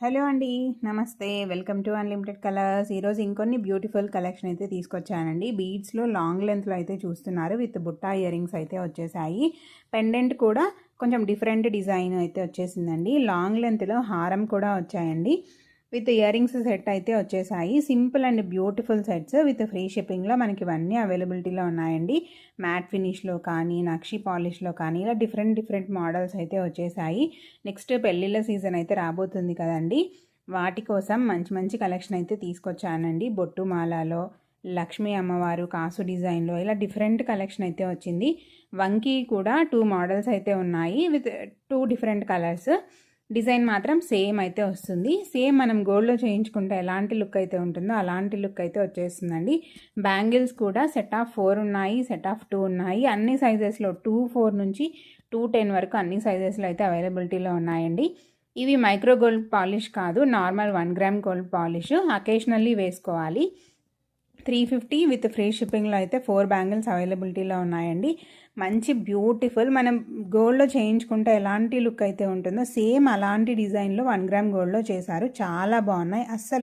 Hello అండి నమస్తే. Welcome to unlimited colours ఈరోజు ఇంకొన్ని బ్యూటిఫుల్ కలెక్షన్ అయితే తీసుకొచ్చానండి. బీడ్స్లో లాంగ్ లెంత్లో అయితే చూస్తున్నారు. విత్ బుట్టా ఇయర్ రింగ్స్ అయితే వచ్చేసాయి. పెండెంట్ కూడా కొంచెం డిఫరెంట్ డిజైన్ అయితే వచ్చేసిందండి. లాంగ్ లెంత్లో హారం కూడా వచ్చాయండి. విత్ ఇయర్ రింగ్స్ సెట్ అయితే వచ్చేసాయి. Simple and beautiful sets with free షిప్పింగ్లో మనకి ఇవన్నీ అవైలబిలిటీలో ఉన్నాయండి. మ్యాట్ ఫినిష్లో కానీ నక్షి పాలిష్లో కానీ ఇలా డిఫరెంట్ డిఫరెంట్ మోడల్స్ అయితే వచ్చేసాయి. నెక్స్ట్ పెళ్ళిళ్ళ సీజన్ అయితే రాబోతుంది కదండి. వాటి కోసం మంచి మంచి కలెక్షన్ అయితే తీసుకొచ్చానండి. బొట్టు మాలలో లక్ష్మీ అమ్మవారు కాసు డిజైన్లో ఇలా డిఫరెంట్ కలెక్షన్ అయితే వచ్చింది. వంకీ కూడా టూ మోడల్స్ అయితే ఉన్నాయి with two different colours. Design మాత్రం సేమ్ అయితే వస్తుంది. సేమ్ మనం గోల్డ్లో చేయించుకుంటే ఎలాంటి లుక్ అయితే ఉంటుందో అలాంటి లుక్ అయితే వచ్చేస్తుందండి. బ్యాంగిల్స్ కూడా సెట్ ఆఫ్ ఫోర్ ఉన్నాయి సెట్ ఆఫ్ టూ ఉన్నాయి. అన్ని సైజెస్లో టూ ఫోర్ నుంచి టూ టెన్ వరకు అన్ని సైజెస్లో అయితే అవైలబిలిటీలో ఉన్నాయండి. ఇవి మైక్రో గోల్డ్ పాలిష్ కాదు normal one gram gold polish. Occasionally వేసుకోవాలి. త్రీ ఫిఫ్టీ విత్ ఫ్రీ షిప్పింగ్లో అయితే ఫోర్ బ్యాంగిల్స్ అవైలబిలిటీలో ఉన్నాయండి. మంచి బ్యూటిఫుల్ మనం గోల్డ్లో చేయించుకుంటే ఎలాంటి లుక్ అయితే ఉంటుందో సేమ్ అలాంటి డిజైన్లో వన్ గ్రామ్ గోల్డ్లో చేశారు. చాలా బాగున్నాయి. అస్సలు